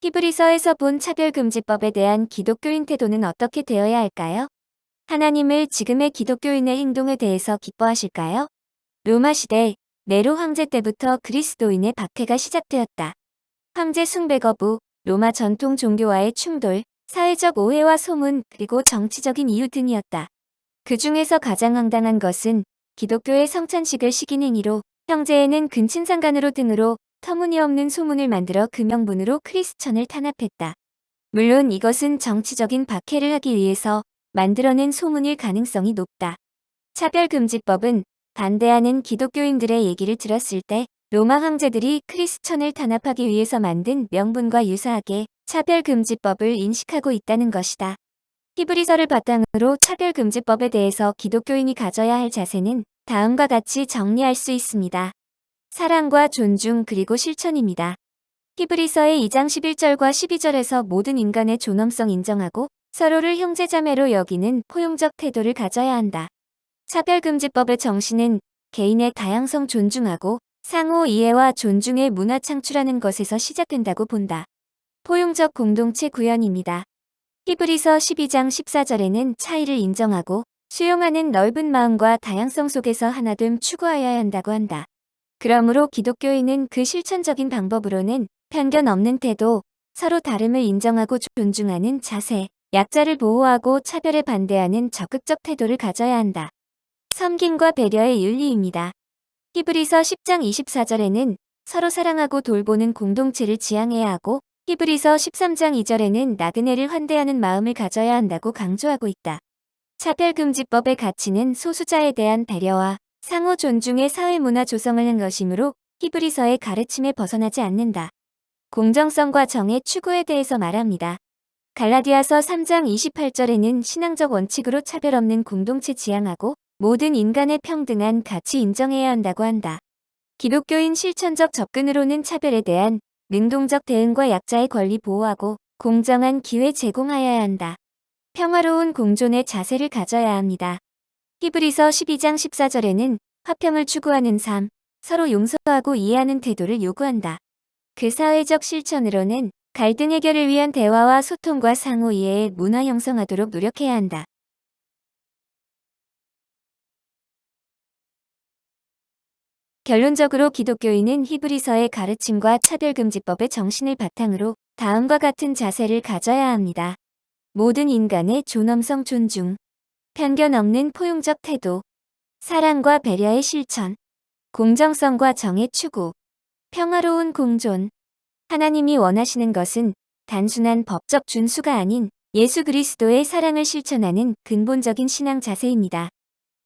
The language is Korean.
히브리서에서 본 차별금지법에 대한 기독교인 태도는 어떻게 되어야 할까요? 하나님을 지금의 기독교인의 행동에 대해서 기뻐하실까요? 로마 시대 네로 황제 때부터 그리스도인의 박해가 시작되었다. 황제 숭배 거부, 로마 전통 종교와의 충돌, 사회적 오해와 소문, 그리고 정치적인 이유 등이었다. 그 중에서 가장 황당한 것은 기독교의 성찬식을 시킨 행위로 형제에는 근친상간으로 등으로 터무니없는 소문을 만들어 그 명분으로 크리스천을 탄압했다. 물론 이것은 정치적인 박해를 하기 위해서 만들어낸 소문일 가능성이 높다. 차별금지법은 반대하는 기독교인들의 얘기를 들었을 때 로마 황제들이 크리스천을 탄압하기 위해서 만든 명분과 유사하게 차별금지법을 인식하고 있다는 것이다. 히브리서를 바탕으로 차별금지법에 대해서 기독교인이 가져야 할 자세는 다음과 같이 정리할 수 있습니다. 사랑과 존중 그리고 실천입니다. 히브리서의 2장 11절과 12절에서 모든 인간의 존엄성 인정하고 서로를 형제자매로 여기는 포용적 태도를 가져야 한다. 차별금지법의 정신은 개인의 다양성 존중하고 상호 이해와 존중의 문화 창출하는 것에서 시작된다고 본다. 포용적 공동체 구현입니다. 히브리서 12장 14절에는 차이를 인정하고 수용하는 넓은 마음과 다양성 속에서 하나됨 추구하여야 한다고 한다. 그러므로 기독교인은 그 실천적인 방법으로는 편견 없는 태도, 서로 다름을 인정하고 존중하는 자세, 약자를 보호하고 차별에 반대하는 적극적 태도를 가져야 한다. 섬김과 배려의 윤리입니다. 히브리서 10장 24절에는 서로 사랑하고 돌보는 공동체를 지향해야 하고 히브리서 13장 2절에는 나그네를 환대하는 마음을 가져야 한다고 강조하고 있다. 차별금지법의 가치는 소수자에 대한 배려와 상호 존중의 사회문화 조성을 한 것이므로 히브리서의 가르침에 벗어나지 않는다. 공정성과 정의 추구에 대해서 말합니다. 갈라디아서 3장 28절에는 신앙적 원칙으로 차별 없는 공동체 지향하고 모든 인간의 평등한 가치 인정해야 한다고 한다. 기독교인 실천적 접근으로는 차별에 대한 능동적 대응과 약자의 권리 보호하고 공정한 기회 제공하여야 한다. 평화로운 공존의 자세를 가져야 합니다. 히브리서 12장 14절에는 화평을 추구하는 삶, 서로 용서하고 이해하는 태도를 요구한다. 그 사회적 실천으로는 갈등 해결을 위한 대화와 소통과 상호 이해의 문화 형성하도록 노력해야 한다. 결론적으로 기독교인은 히브리서의 가르침과 차별금지법의 정신을 바탕으로 다음과 같은 자세를 가져야 합니다. 모든 인간의 존엄성 존중, 편견 없는 포용적 태도, 사랑과 배려의 실천, 공정성과 정의 추구, 평화로운 공존. 하나님이 원하시는 것은 단순한 법적 준수가 아닌 예수 그리스도의 사랑을 실천하는 근본적인 신앙 자세입니다.